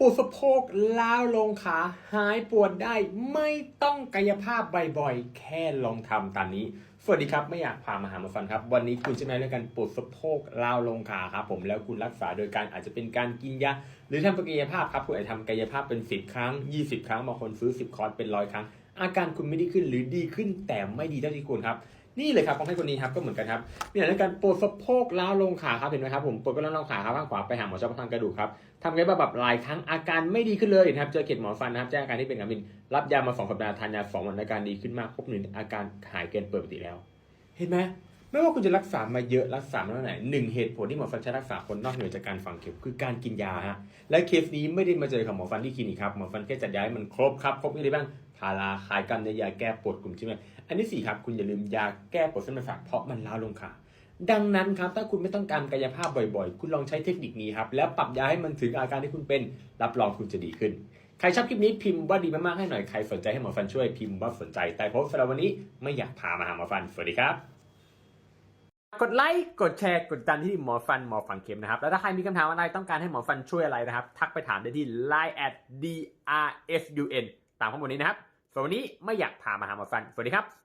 ปวดสะโพกล้าวลงขาหายปวดได้ไม่ต้องกายภาพบ่อยๆ แค่ลองทำตามนี้ สวัสดีครับไม่อยากพามาหามาฟันครับ วันนี้คุณจะมาเรื่องการปวดสะโพกล้าวลงขาครับผมแล้วคุณรักษาโดยการอาจจะเป็นการกินยาหรือทำกายภาพครับคุณอาจจะทำกายภาพเป็น 10 ครั้ง 20 ครั้งบางคนซื้อ 10 คอร์สเป็นร้อยครั้ง อาการคุณไม่ดีขึ้นหรือดีขึ้นแต่ไม่ดีเท่าที่ควรครับ นี่เลยครับคนให้คนนี้ครับก็เหมือนกันครับมีอาการปวดสะโพกล้าวลงขาครับเห็นไหมครับผมปวดก็ล้าวลงขาครับข้างขวาไปหาหมอเฉพาะทางกระดูกครับทำไงบ้างแบบหลายครั้งอาการไม่ดีขึ้นเลยนะครับเจอเข็ดหมอฟันนะครับแจ้งอาการที่เป็นกามิน รับยามาสองสัปดาห์ทานยาสองวันอาการดีขึ้นมากพบหนึ่งอาการหายเกินปกติแล้ว เห็นไหมไม่ว่าคุณจะรักษามาเยอะรักษามาเท่าไหร่หนึ่งเหตุผลที่หมอฟันใช้รักษาคนนอกเหนือจากการฝังเข็มคือการกินยาฮะและเคสนี้ไม่ได้มาเจอกับหมอฟันที่คลินิกครับหมอฟันแค่จัดยาให้มันครบครับครบอะไรบ้าง พาราคลายกล้ามเนื้อยาแก้ปวดกลุ่มใช่ไหมอันที่สี่ครับคุณอย่าลืมยาแก้ปวดเส้นประสาทเพราะมันล้าลงขาดังนั้นครับถ้าคุณไม่ต้องการกายภาพบ่อยๆ คุณลองใช้เทคนิคนี้ครับแล้วปรับยาให้มันถึงอาการที่คุณเป็น รับรองคุณจะดีขึ้นใครชอบคลิปนี้พิมพ์ว่าดีมากๆให้หน่อยใครสนใจให้หมอฟันช่วยพิมพ์ว่าสนใจแต่เพราะสำหรับวันนี้ไม่อยากพามาหาหมอฟันสวัสดีครับกดไลค์กดแชร์กดติดตามที่หมอฟันหมอฝังเข็มนะครับ แล้วถ้าใครมีคำถามอะไรต้องการให้หมอฟันช่วยอะไรนะครับ ทักไปถามได้ที่ line at drfun ตามข้อมูลนี้นะครับ ส่วนวันนี้ไม่อยากพามาหาหมอฟัน สวัสดีครับ